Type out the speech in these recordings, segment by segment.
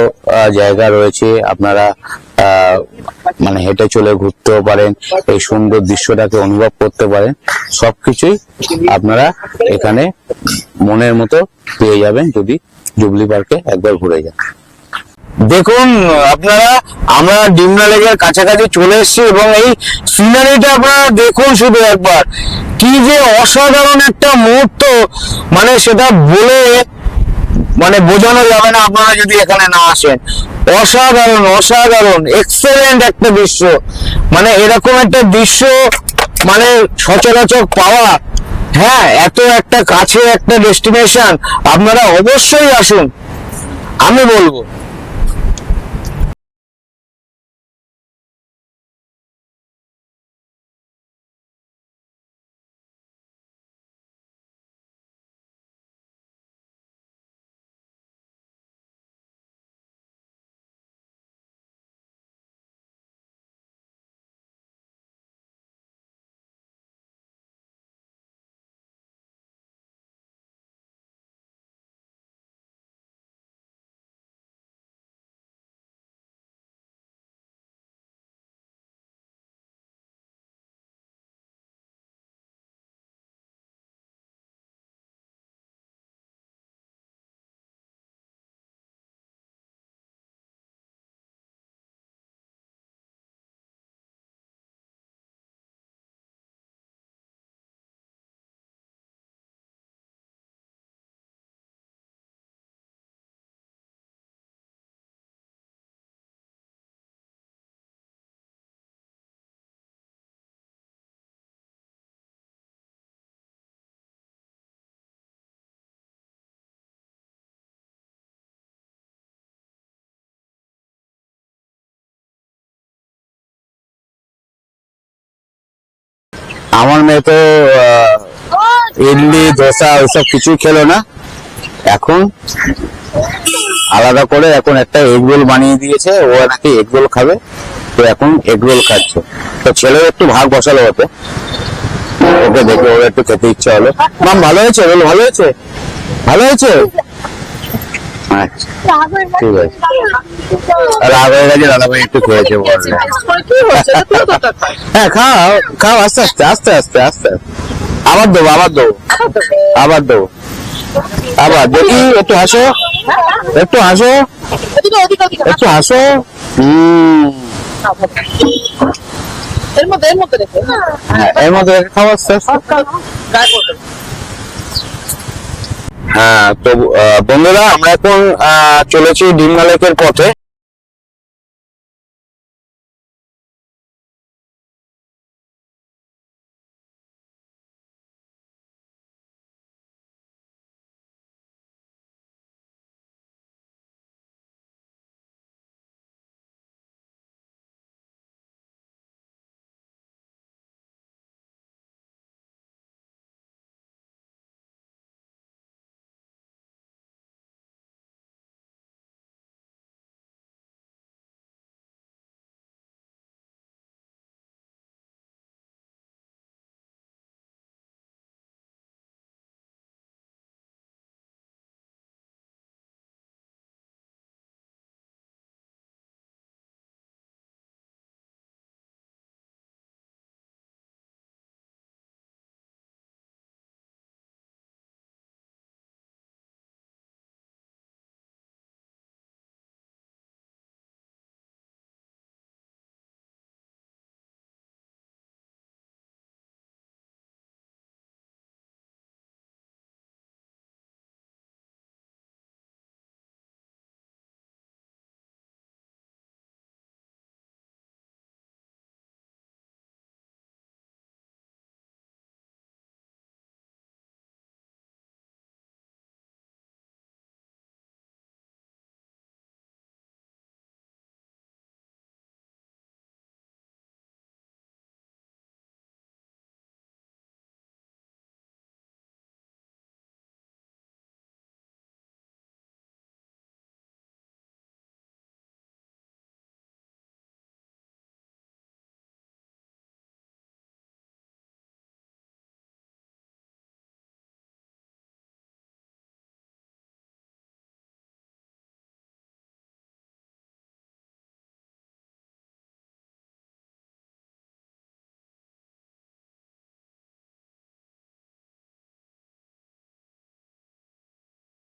আহ, জায়গা রয়েছে। আপনারা মানে হেঁটে চলে ঘুরতেও পারেন এই সুন্দর দৃশ্যটাকে অনুভব করতে পারেন। সবকিছুই আপনারা এখানে মনের মতো পেয়ে যাবেন যদি জুবলি পার্কে একবার ঘুরে যান। দেখুন আপনারা আমরা ডিমনা লেকের কাছাকাছি চলে এসেছি এবং এই সিনারিটা আপনারা দেখুন শুধু একবার। কি যে অসাধারণ একটা মুহূর্ত মানে সেটা বলে মানে বোঝানো যাবে না আপনারা যদি এখানে না আসেন। অসাধারণ অসাধারণ এক্সেলেন্ট একটা দৃশ্য। মানে এরকম একটা দৃশ্য মানে সচরাচর পাওয়া হ্যাঁ এত একটা কাছে একটা ডেস্টিনেশন আপনারা অবশ্যই আসুন। আমি বলব। আমার মেয়ে তো ইডলি, ধোসা, ওইসব কিছুই খেলো না। এখন আলাদা করে এখন একটা এগ রোল বানিয়ে দিয়েছে, ও নাকি এগ রোল খাবে, তো এখন এগ রোল খাচ্ছে। তো ছেলেও একটু ভাগ বসালো ওতে ওকে দেখে ওর একটু খেতে ইচ্ছা হলো। মাম ভালো হয়েছে? রোল ভালো হয়েছে? ভালো হয়েছে? ঠিক আছে। রাগ হয়ে দাদাভাই একটু খেয়েছে বললে হ্যাঁ খাও খাও আস্তে আস্তে আস্তে আস্তে আস্তে। আবার দেবো আবার দেবো। আবার দেবো। আবার দেখি একটু হাসো। একটু হাসো। একটু হাসো। হম এর মধ্যে এর মধ্যে রেখে হ্যাঁ এর মধ্যে রেখে খাও আস্তে আস্তে। হ্যাঁ তো বন্ধুরা আমরা এখন চলেছি ডিমালেকের পথে।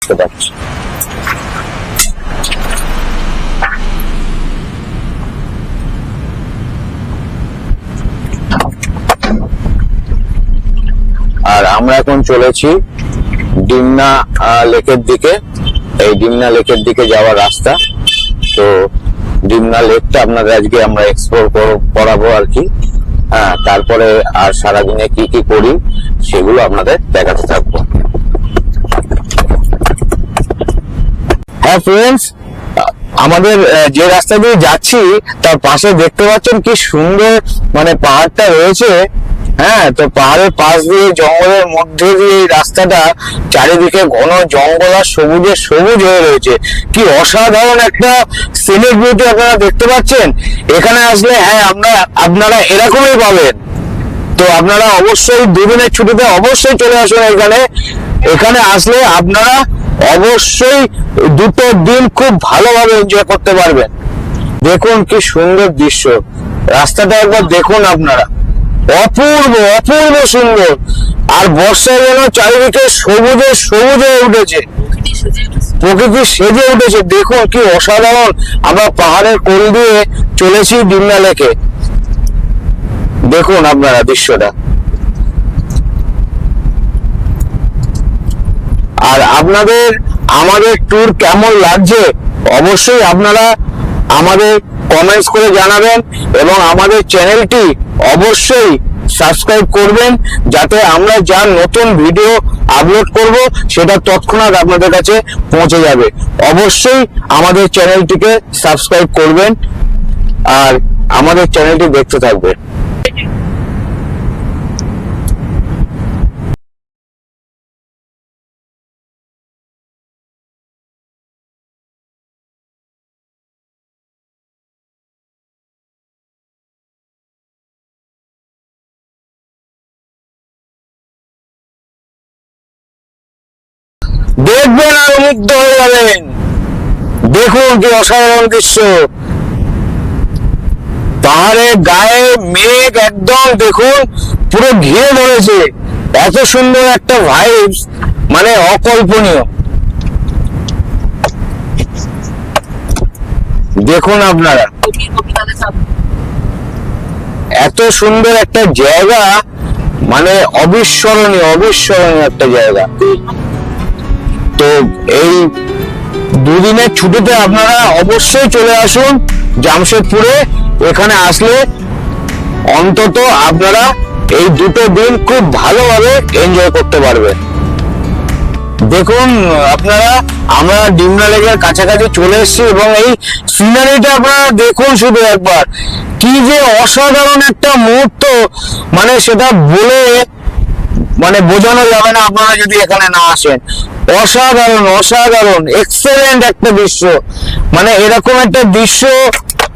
দেখতে পাচ্ছি। আর আমরা এখন চলেছি ডিমনা লেকের দিকে। এই ডিমনা লেকের দিকে যাওয়ার রাস্তা। তো ডিমনা লেকটা আপনাদের আজকে আমরা এক্সপ্লোর করাবো আর কি। হ্যাঁ তারপরে আর সারাদিনে কি কি করি, সেগুলো আপনাদের দেখাতে থাকব। হ্যাঁ ফ্রেন্ডস আমাদের যে রাস্তা দিয়ে যাচ্ছি, তার পাশে দেখতে পাচ্ছেন কি সুন্দর মানে পাহাড়টা রয়েছে। হ্যাঁ তো পাহাড়ের পাশ দিয়ে, জঙ্গলের মধ্যে দিয়ে এই রাস্তাটা চারিদিকে ঘন জঙ্গল আর সবুজে সবুজ হয়ে রয়েছে। কি অসাধারণ একটা সিনিক বিউটি আপনারা দেখতে পাচ্ছেন। এখানে আসলে হ্যাঁ আমরা, আপনারা এরকমই পাবেন। তো আপনারা অবশ্যই দুদিনের ছুটিতে অবশ্যই চলে আসুন এখানে। এখানে আসলে আপনারা অবশ্যই দুটো দিন খুব ভালোভাবে এনজয় করতে পারবেন। দেখুন কি সুন্দর দৃশ্য। রাস্তাটা একবার দেখুন আপনারা। অপূর্ব অপূর্ব সুন্দর। আর বর্ষায় যেন চারিদিকে সবুজে, সবুজ উঠেছে। প্রকৃতি সেজে উঠেছে। দেখুন কি অসাধারণ। আমরা পাহাড়ের কোল দিয়ে চলেছি ডিমনা লেকে দেখুন আপনারা দৃশ্যটা। আর আপনাদের, আমাদের ট্যুর কেমন লাগছে, অবশ্যই আপনারা আমাদের কমেন্টস করে জানাবেন এবং আমাদের চ্যানেলটি অবশ্যই সাবস্ক্রাইব করবেন যাতে আমরা যা নতুন ভিডিও আপলোড করব, সেটা তৎক্ষণাৎ আপনাদের কাছে পৌঁছে যাবে। অবশ্যই আমাদের চ্যানেলটিকে সাবস্ক্রাইব করবেন আর আমাদের চ্যানেলটি দেখতে থাকবেন। দেখবেন আর মুগ্ধ হয়ে দেখুন কি অসাধারণ দৃশ্য। গায়ে মেঘ একদম, দেখুন, পুরো ঘিরে ধরেছে। এত সুন্দর একটা ভাইবস মানে অকল্পনীয়। দেখুন আপনারা। এত সুন্দর একটা জায়গা মানে অবিস্মরণীয় অবিস্মরণীয় একটা জায়গা। তো এই দুদিনের ছুটিতে আপনারা অবশ্যই চলে আসুন জামশেদপুরে। এখানে আসলে অন্তত আপনারা এই দুটো দিন খুব ভালোভাবে এনজয় করতে পারবেন। দেখুন, আপনারা, আমরা ডিমনা লেকের কাছাকাছি চলে এসেছি এবং এই সিনারিটা আপনারা দেখুন শুধু একবার। কি যে অসাধারণ একটা মুহূর্ত মানে সেটা বলে মানে বোঝানো যাবে না আপনারা যদি এখানে না আসেন। অসাধারণ অসাধারণ এক্সেলেন্ট একটা দৃশ্য। মানে এরকম একটা দৃশ্য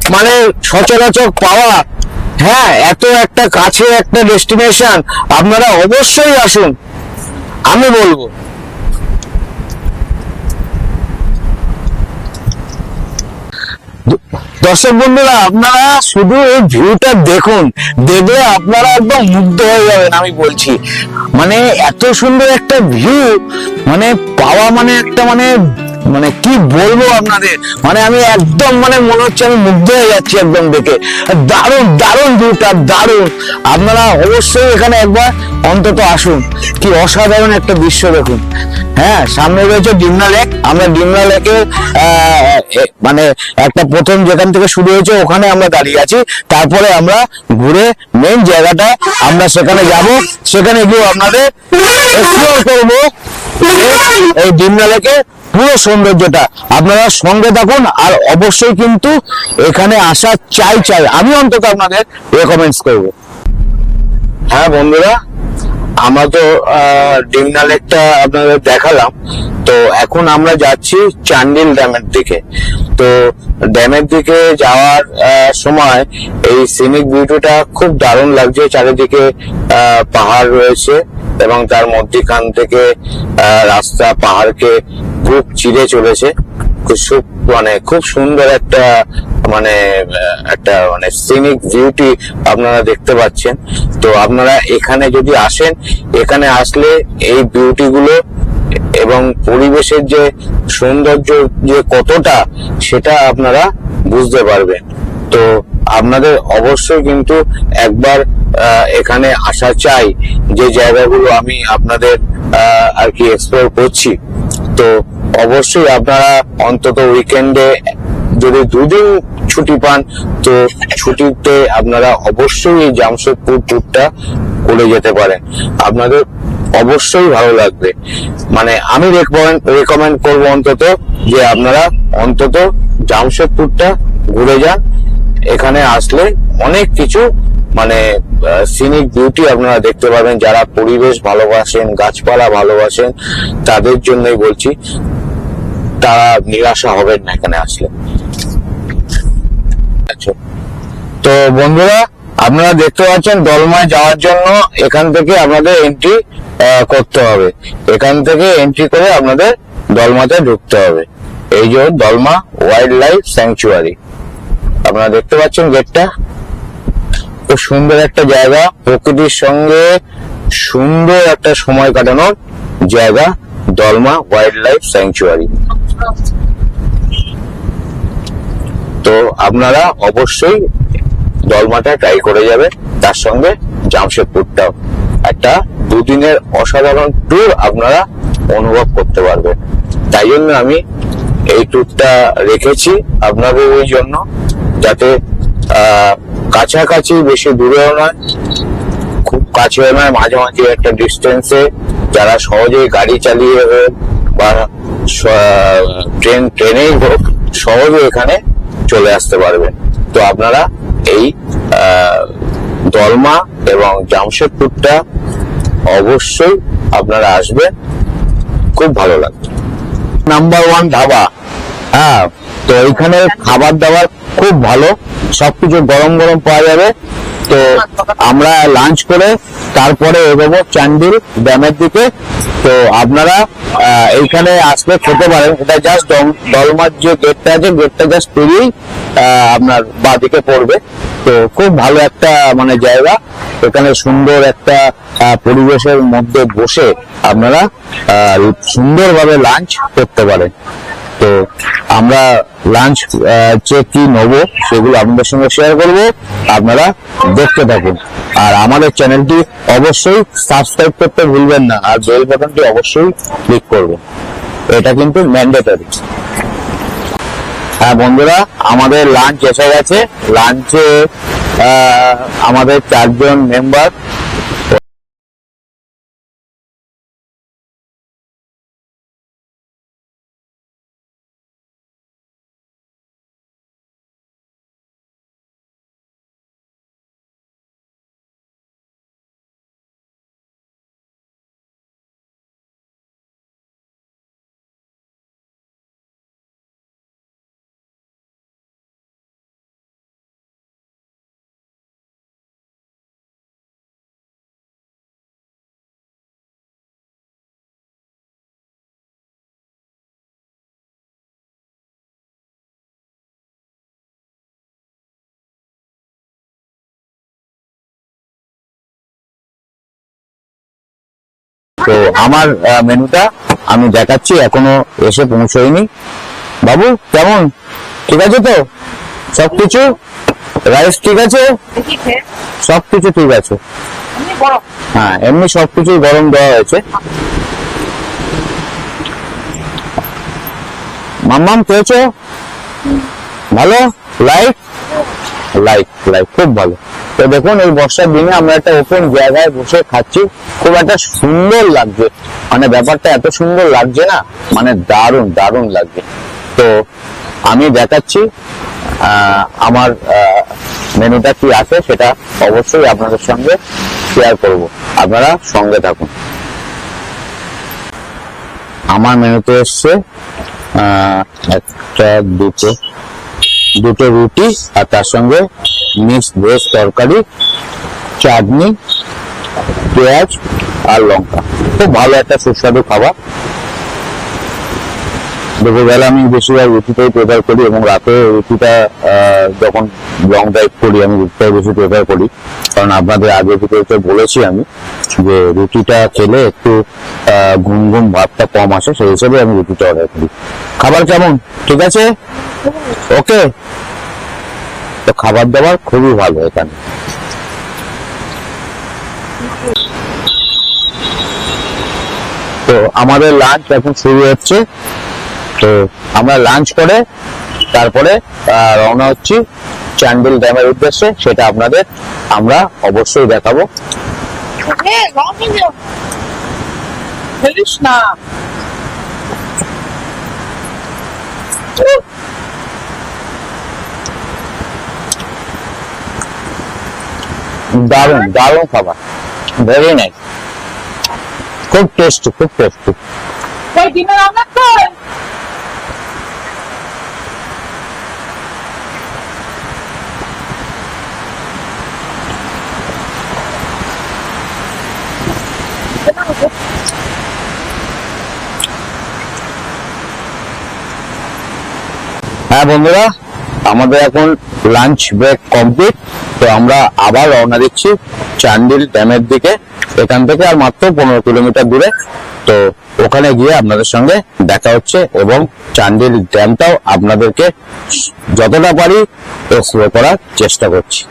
মানে সচরাচর পাওয়া হ্যাঁ এত একটা কাছে একটা ডেস্টিনেশন আপনারা অবশ্যই আসুন। আমি বলব। দর্শক বন্ধুরা, আপনারা শুধু এই ভিউটা দেখুন দেবে আপনারা একদম মুগ্ধ হয়ে যাবেন, আমি বলছি। মানে এত সুন্দর একটা ভিউ মানে পাওয়া মানে একটা মানে মানে কি বলব আপনাদের? মানে আমি একদম মানে মনে হচ্ছে আমি মুগ্ধ হয়ে যাচ্ছি একদম দেখে। দারুণ দারুণ ভিউটা, দারুণ। আপনারা অবশ্যই এখানে একবার অন্তত আসুন। কি অসাধারণ একটা দৃশ্য দেখুন। হ্যাঁ সামনে রয়েছে ডিমনা লেক। আমরা ডিমনা লেকে মানে একটা প্রথম যেখান থেকে শুরু হয়েছে, ওখানে আমরা দাঁড়িয়ে আছি। তারপরে আমরা ঘুরে মেন জায়গাটা, আমরা সেখানে যাব। সেখানে গিয়ে আপনাদের এক্সপ্লোর করব। এই ডিমনা লেকে পুরো সৌন্দর্যটা। আপনারা সঙ্গে থাকুন আর অবশ্যই কিন্তু এখানে আসা চাই চাই। আমি অন্তত আপনাদের রেকমেন্ডস করব। হ্যাঁ বন্ধুরা, আমরা তো ডিমনা লেকটা আপনাদের দেখালাম। তো এখন আমরা যাচ্ছি চান্ডিল ড্যামের দিকে। তো ড্যামের দিকে যাওয়ার সময় এই সিনিক বিউটিটা খুব দারুণ লাগছে। চারিদিকে পাহাড় রয়েছে। এবং তার মধ্যখান থেকে রাস্তা পাহাড়কে বুক চিরে চলেছে। খুব মানে খুব সুন্দর একটা মানে একটা মানে সিনিক বিউটি আপনারা দেখতে পাচ্ছেন। তো আপনারা এখানে যদি আসেন, এখানে আসলে এই বিউটি গুলো এবং পরিবেশের যে সৌন্দর্য যে কতটা, সেটা আপনারা বুঝতে পারবেন। তো আপনাদের অবশ্যই কিন্তু একবার এখানে আসা চাই যে জায়গাগুলো আমি আপনাদের আর কি এক্সপ্লোর করছি। তো অবশ্যই আপনারা অন্তত উইকেন্ডে যদি দুদিন ছুটি পান, তো ছুটিতে আপনারা অবশ্যই এই জামশেদপুর ট্যুরটা করে যেতে পারেন। আপনাদের অবশ্যই ভালো লাগবে। মানে আমি রেকমেন্ড করব অন্তত যে আপনারা অন্তত জামশেদপুরটা ঘুরে যান। এখানে আসলে অনেক কিছু মানে সিনিক বিউটি আপনারা দেখতে পাবেন। যারা পরিবেশ ভালোবাসেন, গাছপালা ভালোবাসেন, তাদের জন্যই বলছি, তারা নিরাশা হবেন না এখানে আসলে। আচ্ছা। তো বন্ধুরা, আপনারা দেখতে পাচ্ছেন দলমায় যাওয়ার জন্য এখান থেকে আপনাদের এন্ট্রি করতে হবে। এখান থেকে এন্ট্রি করে আপনাদের দলমাতে ঢুকতে হবে। এই যে দলমা ওয়াইল্ড লাইফ স্যাংচুয়ারি আপনারা দেখতে পাচ্ছেন গেটটা। খুব সুন্দর একটা জায়গা। প্রকৃতির সঙ্গে সুন্দর একটা সময় কাটানোর জায়গা, দলমা ওয়াইল্ড লাইফ স্যাংচুয়ারি তো আপনারা অবশ্যই দলমাটা ট্রাই করে যাবে তার সঙ্গে জামশেদপুরটাও একটা দুদিনের অসাধারণ ট্যুর আপনারা অনুভব করতে পারবেন। তাই জন্য আমি এই ট্যুরটা রেখেছি আপনাদের ওই জন্য। যাতে কাছাকাছি বেশি দূরেও নয় খুব কাছেও নয় মাঝামাঝি একটা ডিস্টেন্সে যারা সহজে গাড়ি চালিয়ে হোক বা ট্রেন ট্রেনেই হোক সহজে এখানে চলে আসতে পারবেন তো আপনারা এই দলমা এবং জামশেদপুরটা অবশ্যই আপনারা আসবেন খুব ভালো লাগবে। Number one dhaba. হ্যাঁ তো এখানে খাবার দাবার খুব ভালো। সবকিছু গরম গরম পাওয়া যাবে। তো আমরা লাঞ্চ করে তারপরে এগোবো চান্ডিল ড্যামের দিকে। তো আপনারা এইখানে আসলে খেতে পারেন। এটা জাস্ট দলমার যে গেটটা আছে গেটটা জাস্ট পেরিয়েই আপনার বাদিকে পড়বে। তো খুব ভালো একটা মানে জায়গা। এখানে সুন্দর একটা পরিবেশের মধ্যে বসে আপনারা সুন্দরভাবে লাঞ্চ করতে পারেন। তো আমরা লাঞ্চ যে কি নেব সেগুলো আপনাদের সঙ্গে শেয়ার করব। আপনারা দেখতে থাকুন। আর আমাদের চ্যানেলটি অবশ্যই সাবস্ক্রাইব করতে ভুলবেন না, আর বেল বাটনটি অবশ্যই ক্লিক করবেন। এটা কিন্তু ম্যান্ডেটরি হ্যাঁ বন্ধুরা, আমাদের লাঞ্চ এসে গেছে। লাঞ্চে আমাদের চারজন মেম্বার তো আমার মেনুটা আমি দেখাচ্ছি, এখনও এসে পৌঁছয়নি। বাবু, কেমন? ঠিক আছে তো? সবকিছু? রাইস ঠিক আছে? দেখি খেয়ে সবকিছু ঠিক আছে। হ্যাঁ এমনি সবকিছুই গরম দেওয়া হয়েছে। মাম্মাম, খেয়েছো? ভালো? লাইট লাইট লাইট খুব ভালো। তো দেখুন, এই বর্ষার দিনে আমরা একটা ওপেন জায়গায় বসে খাচ্ছি। খুব একটা সুন্দর লাগছে। মানে ব্যাপারটা এত সুন্দর লাগছে না মানে দারুণ দারুণ লাগছে। তো আমি দেখাচ্ছি আমার মেনুটা কি আছে সেটা অবশ্যই আপনাদের সঙ্গে শেয়ার করব। আপনারা সঙ্গে থাকুন। আমার মেনুতে এসছে একটা, দুটো দুটো রুটি আর তার সঙ্গে মিক্সড ভেজ তরকারি, চাটনি, পেঁয়াজ আর লঙ্কা। খুব ভালো একটা সুস্বাদু খাবার। দুপুরবেলা আমি বেশিরভাগ রুটিটাই প্রেফার করি এবং রাতে রুটিটা যখন লং ড্রাইভ করি, আমি রুটিটাই বেশি প্রেফার করি। কারণ আপনাদের আগে ভিডিওতে বলেছি আমি যে রুটিটা খেলে একটু ঘুম ঘুম ভাবটা কম আসে, সেই হিসেবে আমি রুটিটা অর্ডার করি। খাবার কেমন? ঠিক আছে? ওকে? তো খাবার দাবার খুবই ভালো এখানে। তো আমাদের লাঞ্চ এখন শুরু হচ্ছে। তো আমরা লাঞ্চ করে তারপরে রওনা হচ্ছি চান্ডিল ড্যামের উদ্দেশ্যে। সেটা আপনাদের আমরা অবশ্যই দেখাবো। দারুণ দারুণ খাবার। ভেরি নাইস খুব টেস্টি খুব টেস্টি ওই ডিনার আমরা কই হ্যাঁ বন্ধুরা, আমাদের এখন লাঞ্চ ব্রেক কমপ্লিট তো আমরা আবার রওনা দিচ্ছি চান্ডিল ড্যামের দিকে। এখান থেকে আর মাত্র পনেরো কিলোমিটার দূরে। তো ওখানে গিয়ে আপনাদের সঙ্গে দেখা হচ্ছে এবং চান্ডিল ড্যামটাও আপনাদেরকে যতটা পারি এক্সপ্লোর করার চেষ্টা করছি।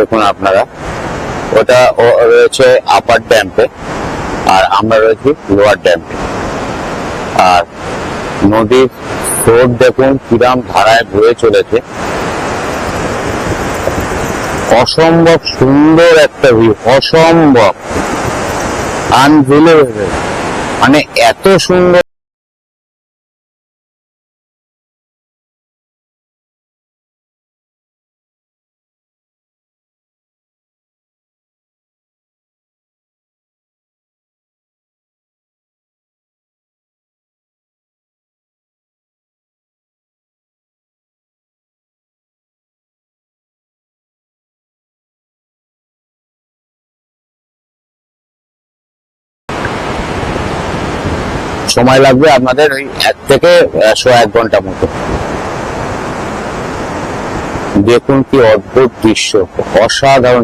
দেখুন আপনারা। ওটা রয়েছে আপার ড্যাম্পে আর আমরা রয়েছি লোয়ার ড্যাম্পে আর নদীর স্রোত দেখুন কিরাম ধারায় বয়ে চলেছে। অসম্ভব সুন্দর একটা ভিউ অসম্ভব। মানে এত সুন্দর সময় লাগবে আপনাদের ওই এক থেকে একশো এক ঘণ্টা মতো। দেখুন কি অদ্ভুত দৃশ্য, অসাধারণ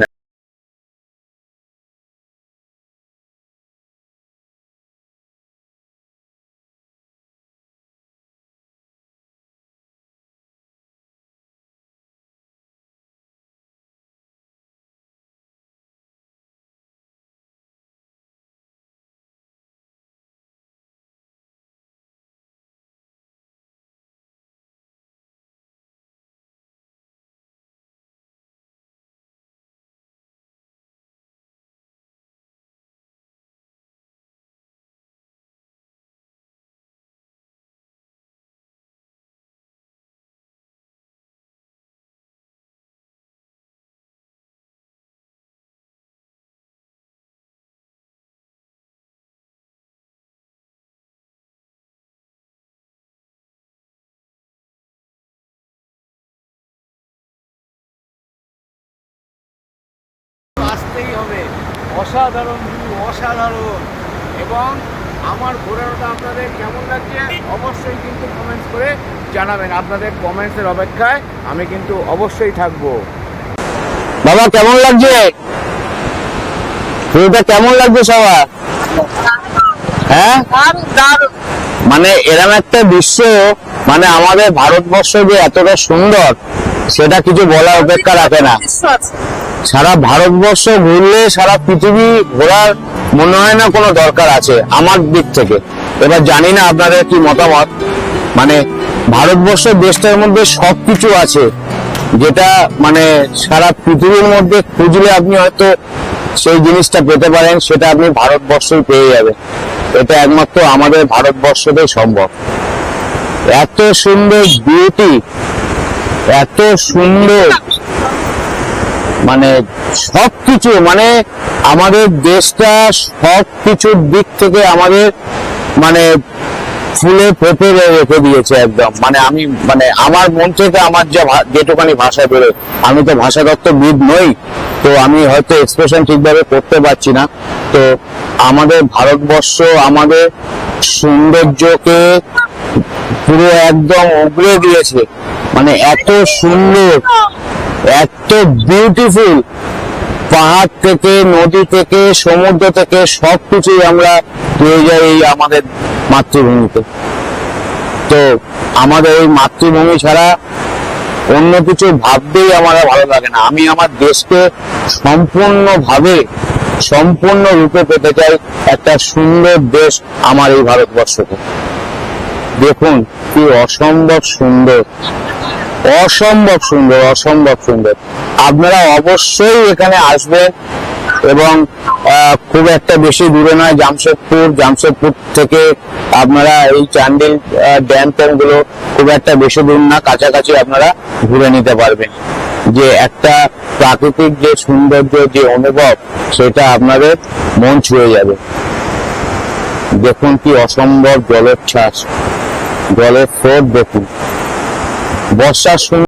আসতেই হবে। অসাধারণ ভিউ অসাধারণ। এবং আমার ঘোরানোটা আপনাদের কেমন লাগছে অবশ্যই কিন্তু কমেন্টস করে জানাবেন। আপনাদের কমেন্টসের অপেক্ষায় আমি কিন্তু অবশ্যই থাকব। বাবা কেমন লাগছে? ভিউটা কেমন লাগছে সবার? হ্যাঁ? মানে এরকম একটা দৃশ্য মানে আমাদের ভারতবর্ষ যে এতটা সুন্দর সেটা কিছু বলার অপেক্ষা রাখে না। সারা ভারতবর্ষ ঘুরলে সারা পৃথিবী ঘোরার মনে হয় না কোনো দরকার আছে, আমার দিক থেকে। এবার জানি না আপনাদের কি মতামত। মানে ভারতবর্ষ দেশটার মধ্যে সব কিছু আছে, যেটা মানে সারা পৃথিবীর মধ্যে খুঁজলে আপনি হয়তো সেই জিনিসটা পেতে পারেন, সেটা আপনি ভারতবর্ষই পেয়ে যাবেন। এটা একমাত্র আমাদের ভারতবর্ষতেই সম্ভব। এত সুন্দর বিউটি এত সুন্দর মানে সবকিছু মানে আমাদের দেশটা সব কিছুর দিক থেকে আমাদের মানে ফুলে ফেপে রেখে দিয়েছে একদম। মানে আমি মানে আমার মন থেকে আমার যা যেটুখানি ভাষা বেরোয়, আমি তো ভাষাতত্ত্ববিদ নই, তো আমি হয়তো এক্সপ্রেশন ঠিকভাবে করতে পারছি না। তো আমাদের ভারতবর্ষ, আমাদের সৌন্দর্যকে পুরো একদম উগড়ে দিয়েছে। মানে এত সুন্দর এত বিউটিফুল পাহাড় থেকে, নদী থেকে, সমুদ্র থেকে সবকিছুই আমরা পেয়ে যাই এই আমাদের মাতৃভূমিতে। তো আমাদের এই মাতৃভূমি ছাড়া অন্য কিছু ভাবতেই আমার ভালো লাগে না। আমি আমার দেশকে সম্পূর্ণভাবে, সম্পূর্ণ রূপে পেতে চাই একটা সুন্দর দেশ আমার এই ভারতবর্ষকে। দেখুন কি অসম্ভব সুন্দর। অসম্ভব সুন্দর অসম্ভব সুন্দর। আপনারা অবশ্যই এখানে আসবেন এবং খুব একটা বেশি দূরে নয়, জামশেদপুর জামশেদপুর থেকে আপনারা এই চান্ডিল ড্যাম ট্যামগুলো খুব একটা বেশি দূর না, কাছাকাছি আপনারা ঘুরে নিতে পারবেন। যে একটা প্রাকৃতিক যে সৌন্দর্য, যে অনুভব, সেটা আপনাদের মন ছুঁয়ে যাবে। দেখুন কি অসম্ভব জলোচ্ছ্বাস জলের স্রোত দেখুন। বর্ষার সময়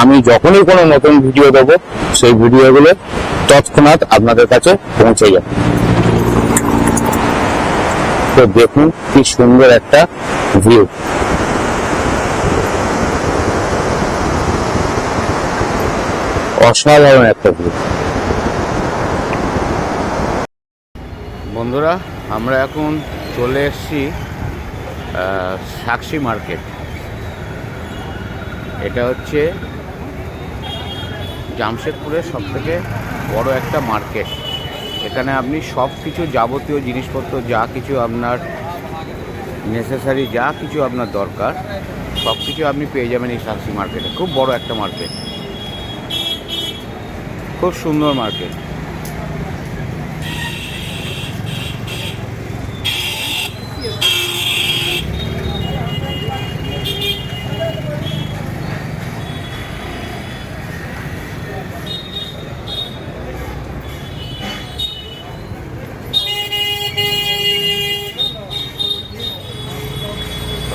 আমি যখনই কোনো নতুন ভিডিও দেবো, সেই ভিডিওগুলো তৎক্ষণাৎ আপনাদের কাছে পৌঁছে যাবে। তো দেখুন কি সুন্দর একটা ভিউ অসাধারণ একটা ভিউ বন্ধুরা, আমরা এখন চলে এসেছি সাক্ষী মার্কেট। এটা হচ্ছে জামশেদপুরের সব থেকে বড় একটা মার্কেট। এখানে আপনি সব কিছু যাবতীয় জিনিসপত্র, যা কিছু আপনার নেসেসারি যা কিছু আপনার দরকার সব কিছু আপনি পেয়ে যাবেন এই সাক্ষী মার্কেটে। খুব বড় একটা মার্কেট। খুব সুন্দর মার্কেট।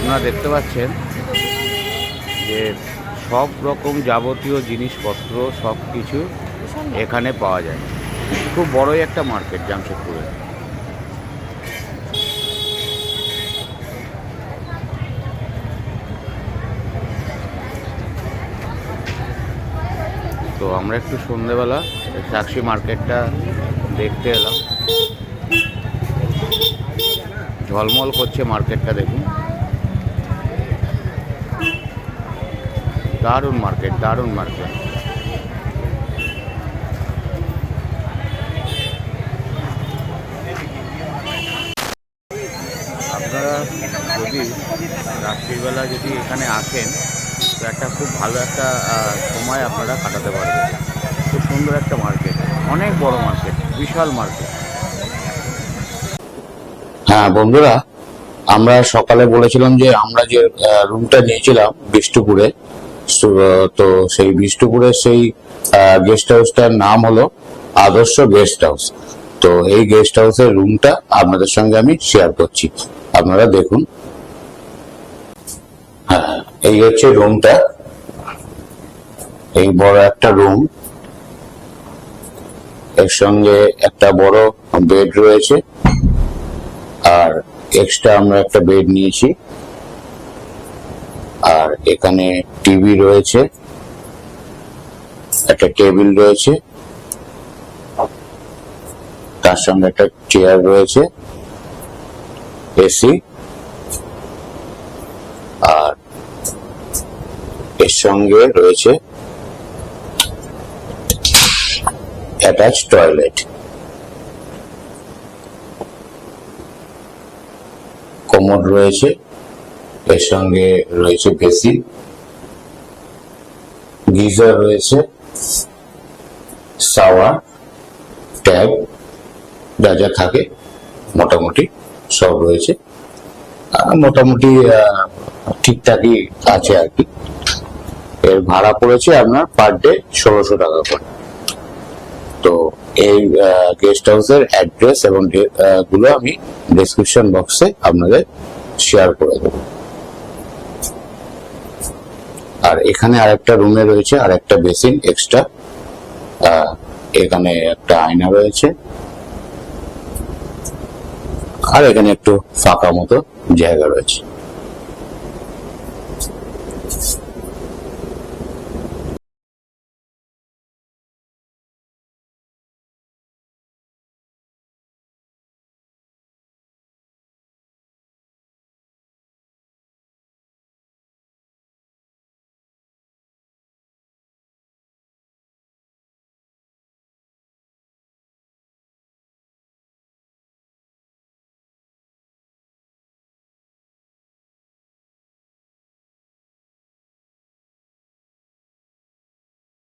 আপনারা দেখতে পাচ্ছেন যে সব রকম যাবতীয় জিনিসপত্র, সব কিছু এখানে পাওয়া যায়। খুব বড়ই একটা মার্কেট জামশেদপুরে। তো আমরা একটু সন্ধেবেলা সাক্ষী মার্কেটটা দেখতে এলাম। ঝলমল করছে মার্কেটটা দেখুন। দারুণ মার্কেট দারুণ মার্কেট। আপনারা যদি রাত্রিবেলা যদি এখানে আসেন, তো একটা খুব ভালো একটা সময় আপনারা কাটাতে পারবেন। খুব সুন্দর একটা মার্কেট, অনেক বড় মার্কেট, বিশাল মার্কেট। হ্যাঁ বন্ধুরা, আমরা সকালে বলেছিলাম যে আমরা যে রুমটা নিয়েছিলাম বিষ্টুপুরে সু- তো সেই বিষ্ণুপুরের সেই গেস্ট হাউসটার নাম হলো আদর্শ গেস্ট হাউস তো এই গেস্ট হাউসের রুমটা আপনাদের সঙ্গে আমি শেয়ার করছি। আপনারা দেখুন। হ্যাঁ এই হচ্ছে রুমটা এই বড় একটা রুম এর সঙ্গে একটা বড় বেড রয়েছে। আর এক্সট্রা আমরা একটা বেড নিয়েছি। আর এখানে টিভি রয়েছে। একটা টেবিল রয়েছে। তার সঙ্গে একটা চেয়ার রয়েছে। এসি আর এর সঙ্গে রয়েছে অ্যাটাচ টয়লেট কোমোড রয়েছে। এর সঙ্গে রয়েছে বেসিন গিজার রয়েছে। সাওয়ার ট্যাব, যা যা থাকে মোটামুটি সব রয়েছে। মোটামুটি ঠিকঠাকই আছে আর কি। এর ভাড়া পড়েছে আপনার পার ডে ষোলোশো টাকা করে। তো এই গেস্ট হাউসের অ্যাড্রেস এবংগুলো আমি ডেসক্রিপশন বক্সে আপনাদের শেয়ার করে দেবো। আর এখানে আর একটা রুমে রয়েছে আর একটা বেসিন এক্সট্রা এখানে একটা আয়না রয়েছে। আর এখানে একটু ফাঁকা মতো জায়গা রয়েছে।